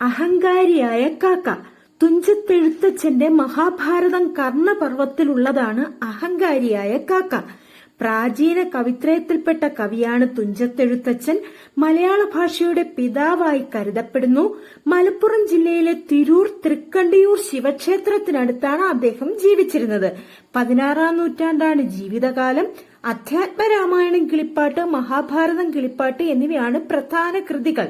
അഹങ്കാരിയായ കാക്ക. തുഞ്ചത്തെഴുത്തച്ഛന്റെ മഹാഭാരതം കർണപർവത്തിലുള്ളതാണ് അഹങ്കാരിയായ കാക്ക. പ്രാചീന കവിത്രയത്തിൽപ്പെട്ട കവിയാണ് തുഞ്ചത്തെഴുത്തച്ഛൻ. മലയാള ഭാഷയുടെ പിതാവായി കരുതപ്പെടുന്നു. മലപ്പുറം ജില്ലയിലെ തിരൂർ തൃക്കണ്ടിയൂർ ശിവക്ഷേത്രത്തിനടുത്താണ് അദ്ദേഹം ജീവിച്ചിരുന്നത്. പതിനാറാം നൂറ്റാണ്ടാണ് ജീവിതകാലം. അധ്യാത്മരാമായണം കിളിപ്പാട്ട് മഹാഭാരതം കിളിപ്പാട്ട് എന്നിവയാണ് പ്രധാന കൃതികൾ.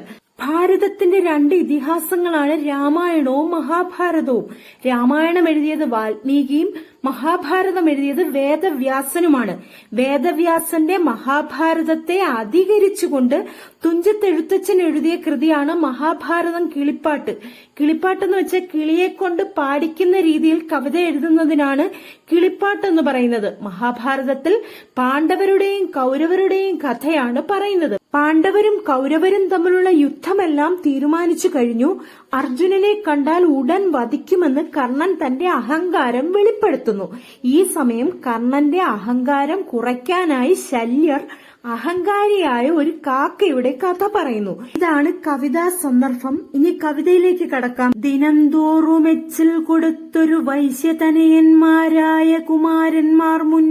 ഭാരതത്തിന്റെ രണ്ട് ഇതിഹാസങ്ങളാണ് രാമായണവും മഹാഭാരതവും. രാമായണം എഴുതിയത് വാൽമീകിയും മഹാഭാരതം എഴുതിയത് വേദവ്യാസനുമാണ്. വേദവ്യാസന്റെ മഹാഭാരതത്തെ അധികരിച്ചുകൊണ്ട് തുഞ്ചത്തെഴുത്തച്ഛൻ എഴുതിയ കൃതിയാണ് മഹാഭാരതം കിളിപ്പാട്ട്. കിളിപ്പാട്ട് എന്ന് വെച്ചാൽ കിളിയെ കൊണ്ട് പാടിക്കുന്ന രീതിയിൽ കവിത എഴുതുന്നതിനാണ് കിളിപ്പാട്ട് എന്ന് പറയുന്നത്. മഹാഭാരതത്തിൽ പാണ്ഡവരുടെയും കൗരവരുടെയും കഥയാണ് പറയുന്നത്. പാണ്ഡവരും കൗരവരും തമ്മിലുള്ള യുദ്ധമെല്ലാം തീരുമാനിച്ചു കഴിഞ്ഞു. അർജുനനെ കണ്ടാൽ ഉടൻ വധിക്കുമെന്ന് കർണൻ തന്റെ അഹങ്കാരം വെളിപ്പെടുത്തുന്നു. ഈ സമയം കർണന്റെ അഹങ്കാരം കുറയ്ക്കാനായി ശല്യർ അഹങ്കാരിയായ ഒരു കാക്കയുടെ കഥ പറയുന്നു. ഇതാണ് കവിതാ സന്ദർഭം. ഇനി കവിതയിലേക്ക് കടക്കാം. ദിനം തോറും എച്ചിൽ കൊടുത്തൊരു വൈശ്യതനയന്മാരായ കുമാരന്മാർ മുന്നം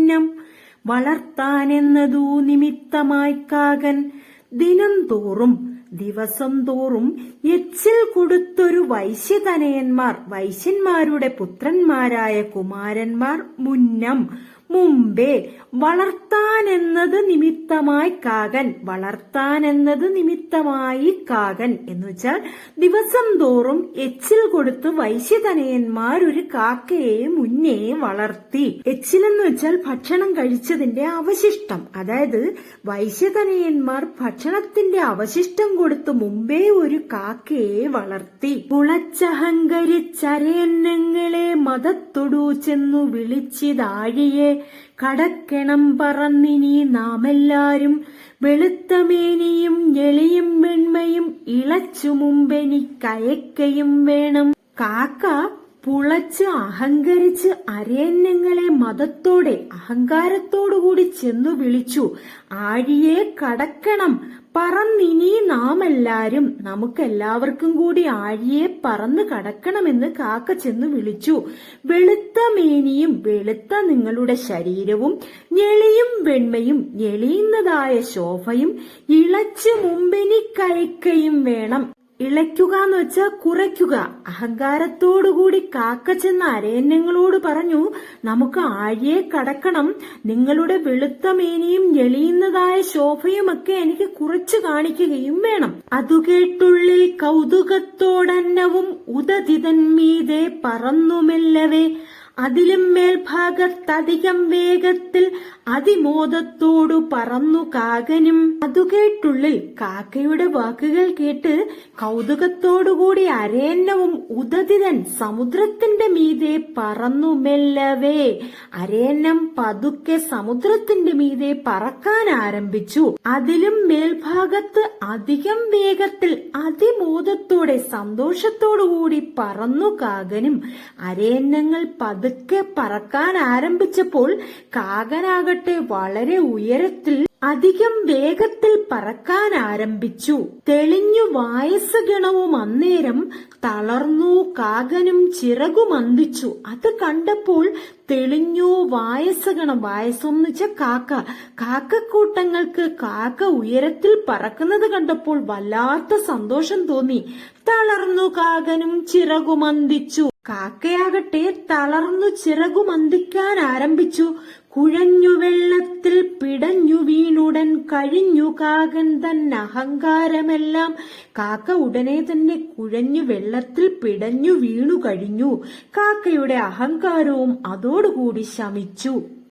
വളർത്താനെന്നതു നിമിത്തമായി കാകൻ ദിനം തോറും ദിവസം തോറും എച്ചിൽ കൊടുത്തൊരു വൈശ്യതനയന്മാർ വൈശ്യന്മാരുടെ പുത്രന്മാരായ കുമാരന്മാർ മുന്നം മുമ്പേ വളർത്താൻ എന്നത് നിമിത്തമായി കാകൻ വളർത്താൻ എന്നത് നിമിത്തമായി കാകൻ എന്ന് വെച്ചാൽ ദിവസം തോറും എച്ചിൽ കൊടുത്ത് വൈശ്യതനയന്മാർ ഒരു കാക്കയെ മുന്നേ വളർത്തി. എച്ചിൽ എന്ന് വെച്ചാൽ ഭക്ഷണം കഴിച്ചതിന്റെ അവശിഷ്ടം. അതായത് വൈശ്യതനയന്മാർ ഭക്ഷണത്തിന്റെ അവശിഷ്ടം കൊടുത്ത് മുമ്പേ ഒരു കാക്കയെ വളർത്തി. പുളച്ചഹങ്കരിച്ചരയന്നങ്ങളെ മതത്തൊടു ചെന്നു വിളിച്ചിതാഴിയെ കടക്കണം പറന്നിനി നാമെല്ലാരും വെളുത്തമേനിയും ഞെളിയും വെണ്മയും ഇളച്ചു മുമ്പെനിക്കയക്കയും വേണം. കാക്ക പുളച്ച് അഹങ്കരിച്ച് അരയന്നങ്ങളെ മതത്തോടെ അഹങ്കാരത്തോടുകൂടി ചെന്നു വിളിച്ചു. ആഴിയെ കടക്കണം പറന്നിനി നാം എല്ലാരും നമുക്കെല്ലാവർക്കും കൂടി ആഴിയെ പറന്ന് കടക്കണമെന്ന് കാക്ക ചെന്ന് വിളിച്ചു. വെളുത്ത മേനിയും വെളുത്ത നിങ്ങളുടെ ശരീരവും ഞെളിയും വെണ്മയും ഞെളിയുന്നതായ ശോഭയും ഇളച്ച് മുമ്പെനിക്കയക്കയും വേണം. ഇളയ്ക്കുക എന്ന് വെച്ചാൽ കുറയ്ക്കുക. അഹങ്കാരത്തോടുകൂടി കാക്ക ചെന്ന അരയന്നങ്ങളോട് പറഞ്ഞു നമുക്ക് ആഴിയെ കടക്കണം. നിങ്ങളുടെ വെളുത്ത മേനിയും ഞെളിയുന്നതായ ശോഭയുമൊക്കെ എനിക്ക് കുറച്ചു കാണിക്കുകയും വേണം. അതുകേട്ടുള്ളിൽ കൗതുകത്തോടന്നവും ഉദതിതൻ പറന്നുമെല്ലവേ അതിലും മേൽഭാഗത്തധികം വേഗത്തിൽ അതിമോദത്തോടു പറന്നു കാകനും. അതു കേട്ടുള്ളിൽ കാക്കയുടെ വാക്കുകൾ കേട്ട് കൗതുകത്തോടുകൂടി അരേന്നവും ഉദതിതൻ സമുദ്രത്തിന്റെ മീതെ പറന്നു മെല്ലവേ. അരേന്നം പതുക്കെ സമുദ്രത്തിന്റെ മീതെ പറക്കാൻ ആരംഭിച്ചു. അതിലും മേൽഭാഗത്ത് അധികം വേഗത്തിൽ അതിമോദത്തോടെ സന്തോഷത്തോടുകൂടി പറന്നു കാകനും. അരയന്നങ്ങൾ പതുക്കെ പറക്കാൻ ആരംഭിച്ചപ്പോൾ കാകനാകട്ടെ വളരെ ഉയരത്തിൽ അധികം വേഗത്തിൽ പറക്കാൻ ആരംഭിച്ചു. തെളിഞ്ഞു വായസ് ഗണവും അന്നേരം തളർന്നു കാകനും ചിറകുമന്തിച്ചു അത് കണ്ടപ്പോൾ തെളിഞ്ഞു വായസം വെച്ച കാക്ക. കാക്കക്കൂട്ടങ്ങൾക്ക് കാക്ക ഉയരത്തിൽ പറക്കുന്നത് കണ്ടപ്പോൾ വല്ലാത്ത സന്തോഷം തോന്നി. തളർന്നു കാകനും ചിറകുമന്തിച്ചു കാക്കയാകട്ടെ തളർന്നു ചിറകുമന്തിക്കാൻ ആരംഭിച്ചു. കുഴഞ്ഞു വെള്ളത്തിൽ പിടഞ്ഞു വീണുടൻ കഴിഞ്ഞു കാകൻ തൻ അഹങ്കാരമെല്ലാം. കാക്ക ഉടനെ തന്നെ കുഴഞ്ഞു വെള്ളത്തിൽ പിടഞ്ഞു വീണു കഴിഞ്ഞു. കാക്കയുടെ അഹങ്കാരവും അതോടുകൂടി ശമിച്ചു.